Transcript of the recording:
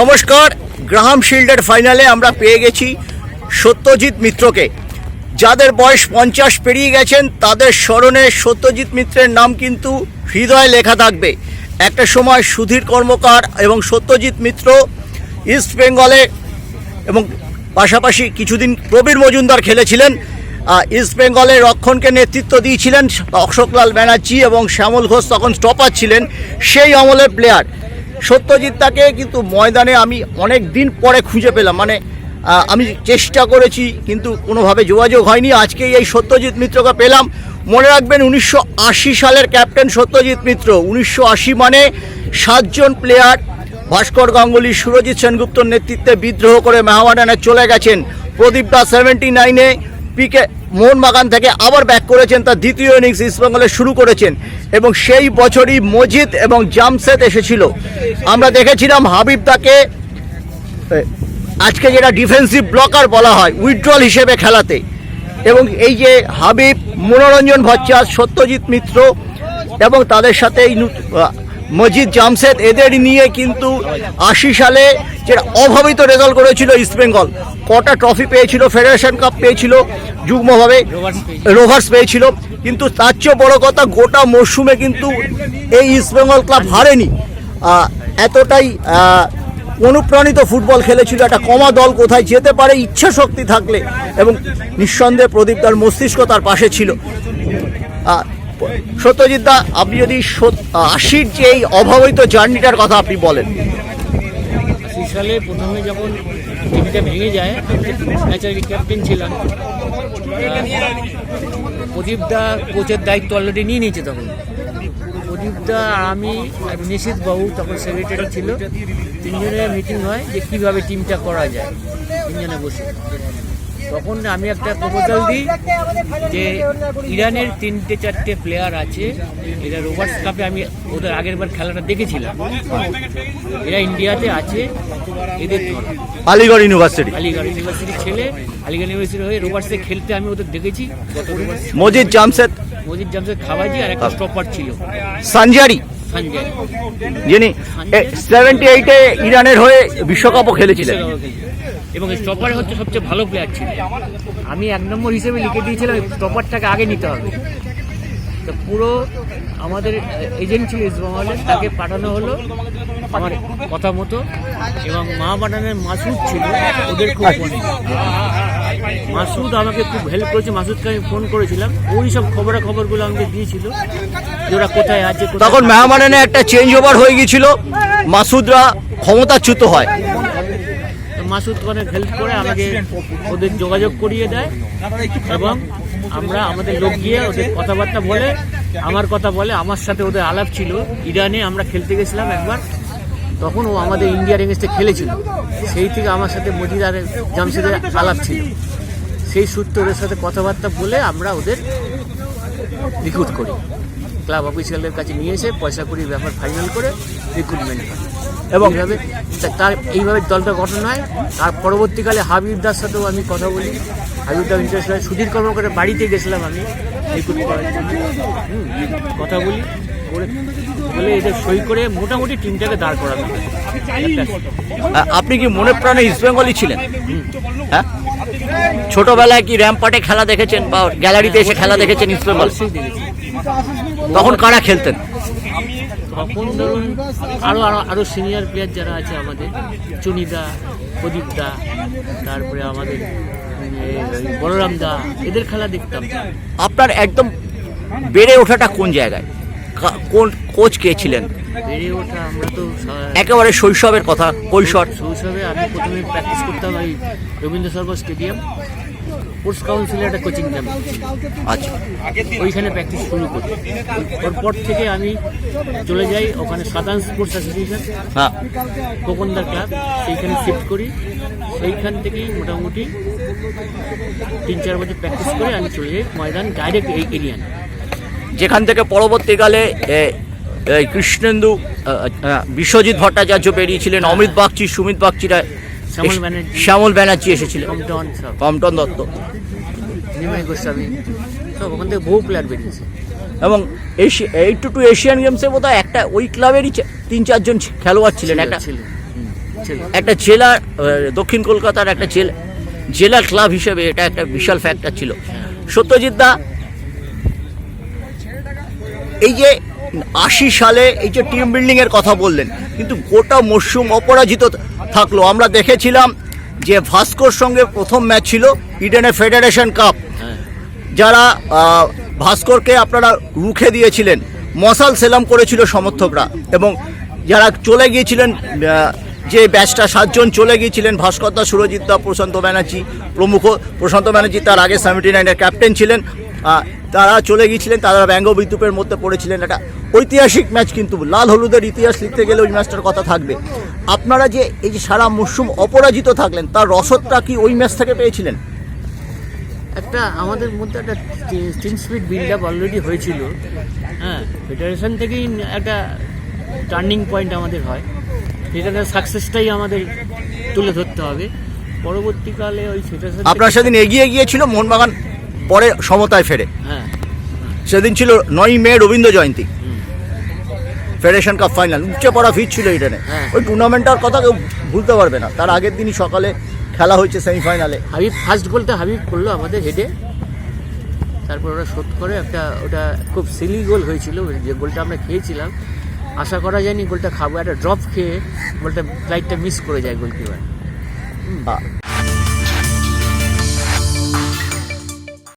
নমস্কার, গ্রাহাম শিল্ডের ফাইনালে আমরা পেয়ে গেছি সত্যজিৎ মিত্রকে। যাদের বয়স পঞ্চাশ পেরিয়ে গেছেন, তাদের স্মরণে সত্যজিৎ মিত্রের নাম কিন্তু হৃদয়ে লেখা থাকবে। একটা সময় সুধীর কর্মকার এবং সত্যজিৎ মিত্র ইস্ট বেঙ্গলে এবং পাশাপাশি কিছুদিন প্রবীর মজুমদার খেলেছিলেন। ইস্ট বেঙ্গলের রক্ষণকে নেতৃত্ব দিয়েছিলেন অশোকলাল ব্যানার্জি এবং শ্যামল ঘোষ তখন স্টপার ছিলেন। সেই আমলের প্লেয়ার সত্যজিৎ তাকে কিন্তু ময়দানে আমি অনেক দিন পরে খুঁজে পেলাম। মানে আমি চেষ্টা করেছি, কিন্তু কোনোভাবে যোগাযোগ হয়নি। আজকে এই সত্যজিৎ মিত্রকে পেলাম। মনে রাখবেন, উনিশশো আশি সালের ক্যাপ্টেন সত্যজিৎ মিত্র, উনিশশো আশি মানে সাতজন প্লেয়ার, ভাস্কর গাঙ্গুলি, সুরজিৎ সেনগুপ্তর নেতৃত্বে বিদ্রোহ করে মেহমানানে চলে গেছেন। প্রদীপ দাস সেভেন্টি নাইনে পিকে মোহনবাগান থেকে আবার ব্যাক করেছেন, তার দ্বিতীয় ইনিংস ইস্টবেঙ্গলে শুরু করেছেন এবং সেই বছরই মজিদ এবং জামশেদ এসেছিল। আমরা দেখেছিলাম হাবিব তাকে আজকে যেটা ডিফেন্সিভ ব্লকার বলা হয় উইথড্রল হিসেবে খেলাতে। এবং এই যে হাবিব, মনোরঞ্জন ভট্টাচ সত্যজিৎ মিত্র এবং তাদের সাথে এই মজিদ জামশেদ, এদের নিয়ে কিন্তু আশি সালে যেটা অভাবিত রেজাল্ট করেছিল ইস্টবেঙ্গল কটা ট্রফি পেয়েছিল, ফেডারেশন কাপ পেয়েছিল, যুগ্মভাবে রোভার্স পেয়েছিল, কিন্তু তার চেয়ে বড় কথা গোটা মরশুমে কিন্তু এই ইস্টবেঙ্গল ক্লাব হারেনি। এতটাই অনুপ্রাণিত ফুটবল খেলেছিল, একটা কমা দল কোথায় যেতে পারে, ইচ্ছা শক্তি থাকলে, এবং নিঃসন্দেহে প্রদীপ তার মস্তিষ্ক তার পাশে ছিল। সত্যজিৎ দা, আপনি যদি আশির যে এই অভাবিত জার্নিটার কথা আপনি বলেন। সালে প্রথমে যখন টিমটা ভেঙে যায়। ম্যাচের ক্যাপ্টেন ছিলাম। প্রদীপ দা কোচের দায়িত্ব অলরেডি নিয়ে নিয়েছে তখন। প্রদীপদা আমি আর নিশীত বাবু তখন সেক্রেটারি ছিল। তিনজনের মিটিং হয় যে কীভাবে টিমটা করা যায়। তিনজনে বসে। তখন আমি একটা প্রপোজাল দিই যে ইরানের তিনটে চারটে প্লেয়ার আছে। এরা রোভার্স কাপে আমি ওদের আগের বার খেলাটা দেখেছিলাম। এরা ইন্ডিয়াতে আছে। এদের আলিগড় ইউনিভার্সিটি আলিগড় ইউনিভার্সিটির ছেলে আলিগড় ইউনিভার্সিটি হয়ে রোভার্সে খেলতে আমি ওদের দেখেছি। মজিদ জামশেদ। মজিদ জামশেদ খাবাজি আর একটা স্টপার ছিল। সানজারি। যিনি সেভেন্টি এইটে ইরানের হয়ে বিশ্বকাপও খেলেছিলেন। এবং স্টপার হচ্ছে সবচেয়ে ভালো প্লেয়ার ছিল। আমি এক নম্বর হিসেবে লিখে দিয়েছিলাম স্টপারটাকে আগে নিতে হবে। তো পুরো আমাদের এজেন্ট ছিল ইসবামালের তাকে পাঠানো হলো আমার কথা মতো। এবং মা বানানের মাসুদ ছিল ওদের খুব ফোনে মাসুদ আমাকে খুব হেল্প করেছে মাসুদকে আমি ফোন করেছিলাম। ওই সব খবরা খবরগুলো আমাকে দিয়েছিল যে ওরা কোথায় আছে তখন মেহমানানে একটা চেঞ্জ ওভার হয়ে গিয়েছিল। মাসুদরা ক্ষমতাচ্যুত হয়। মাসুদ অনেক হেল্প করে আমাকে ওদের যোগাযোগ করিয়ে দেয় এবং আমরা আমাদের লোক গিয়ে ওদের কথাবার্তা বলে, আমার কথা বলে, আমার সাথে ওদের আলাপ ছিল। ইরানে আমরা খেলতে গেছিলাম একবার, তখন ও আমাদের ইন্ডিয়ার এগেনস্টে খেলেছিল। সেই থেকে আমার সাথে মজিদার জামশেদের আলাপ ছিল। সেই সূত্রে ওদের সাথে কথাবার্তা বলে আমরা ওদের রিক্রুট করি। ক্লাব অফিসিয়ালদের কাছে নিয়ে এসে পয়সা করি ব্যাপার ফাইনাল করে রিক্রুটমেন্ট হয়। এবং- তার এইভাবে দলটা গঠন হয়। তার পরবর্তীকালে হাবিবদার সাথেও আমি কথা বলি। হাবিবদার ইন্টারেস্ট হয় সুধীর কর্মকারের বাড়িতে গেছিলাম আমি রিক্রুট করার জন্য কথা বলি। বলে এদের সই করে মোটামুটি টিমটাকে দাঁড় করানো আপনি কি মনে প্রাণে ইস্ট ইস্টবেঙ্গলই ছিলেন? হ্যাঁ? ছোটবেলায় কি র্যাম্পাটে খেলা দেখেছেন বা গ্যালারিতে এসে খেলা দেখেছেন অবশ্যই দেখেছি। তখন কারা খেলতেন? তখন ধরুন আরও আরও আরও সিনিয়র প্লেয়ার যারা আছে আমাদের চুনিদা প্রদীপদা তারপরে আমাদের বলরাম দা এদের খেলা দেখতাম। আপনার একদম বেড়ে ওঠাটা কোন জায়গায়? কোন কোচ কে ছিলেন? বেড়ে ওঠা আমরা তো একেবারে শৈশবের কথা কৈশোর। শৈশবে আমি প্রথমে প্র্যাকটিস করতাম ওই রবীন্দ্র সরোবর স্টেডিয়াম স্পোর্টস কাউন্সিলের একটা কোচিং ক্যাম্প আচ্ছা। ওইখানে প্র্যাকটিস শুরু করি। ওরপর থেকে আমি চলে যাই ওখানে সাধারণ স্পোর্টস অ্যাসোসিয়েশন হ্যাঁ। কোকন্দার ক্লাব সেইখানে শিফট করি। সেইখান থেকেই মোটামুটি তিন চার বছর প্র্যাকটিস করে আমি চলে যাই ময়দান ডাইরেক্ট এই এরিয়ান যেখান থেকে পরবর্তীকালে কৃষ্ণেন্দু বিশ্বজিৎ ভট্টাচার্য বেরিয়েছিলেন অমিত বাগচি সুমিত বাগচিরা শ্যামল ব্যানার্জি। এসেছিলেন। কমটন দত্ত। নিমাই গোস্বামী। সব ওখান থেকে বহু প্লেয়ার বেরিয়েছে। এবং এইট টু টু এশিয়ান গেমসে বোধহয় একটা ওই ক্লাবেরই তিন চারজন খেলোয়াড় ছিলেন। একটা ছিল। একটা জেলা দক্ষিণ কলকাতার একটা জেলা জেলা ক্লাব হিসেবে এটা একটা বিশাল ফ্যাক্টর ছিল। সত্যজিৎ দা এই যে আশি সালে এই যে টিম বিল্ডিং এর কথা বললেন কিন্তু গোটা মরশুম অপরাজিত থাকল। আমরা দেখেছিলাম যে ভাস্কোর সঙ্গে প্রথম ম্যাচ ছিল ইডেনে ফেডারেশন কাপ হ্যাঁ। যারা ভাস্করকে আপনারা রুখে দিয়েছিলেন মশাল সেলাম করেছিল সমর্থকরা এবং যারা চলে গিয়েছিলেন যে ব্যাচটা সাতজন চলে গিয়েছিলেন ভাস্কর দা সুরজিৎ দা প্রশান্ত ব্যানার্জি প্রমুখ। প্রশান্ত ব্যানার্জি তার আগে সেভেন্টি নাইনের ক্যাপ্টেন ছিলেন। তারা চলে গিয়েছিলেন তারা ব্যঙ্গ বিদ্যুপের মধ্যে পড়েছিলেন। একটা ঐতিহাসিক ম্যাচ কিন্তু লাল হলুদের ইতিহাস লিখতে গেলে ওই ম্যাচটার কথা থাকবে। আপনারা যে এই যে সারা মরশুম অপরাজিত থাকলেন তার রসদটা কি ওই ম্যাচ থেকে পেয়েছিলেন? একটা আমাদের মধ্যে একটা তিন স্পিড বিল্ড আপ অলরেডি হয়েছিল। হ্যাঁ ফেডারেশন থেকেই একটা টার্নিং পয়েন্ট আমাদের হয়। সেখানে সাকসেসটাই আমাদের তুলে ধরতে হবে। পরবর্তীকালে ওই ফেডারেশন আপনার সেদিন এগিয়ে গিয়েছিল মোহনবাগান পরে সমতায় ফেরে। হ্যাঁ। সেদিন ছিল নয় May Rabindra Jayanti. Federation cup final উচ্চে পড়া ভিড় ছিল এটানে হ্যাঁ। ওই টুর্নামেন্টটার কথা কেউ ভুলতে পারবে না। তার আগের দিনই সকালে খেলা হয়েছে সেমিফাইনালে হাবিব ফার্স্ট গোলটা হাবিব করল আমাদের হেডে তারপর ওরা শোধ করে একটা ওটা খুব সিলি গোল হয়েছিল যে গোলটা আমরা খেয়েছিলাম। আশা করা যায়নি গোলটা খাব। একটা ড্রপ খেয়ে গোলটা ফ্লাইটটা মিস করে যায় গোলকিপার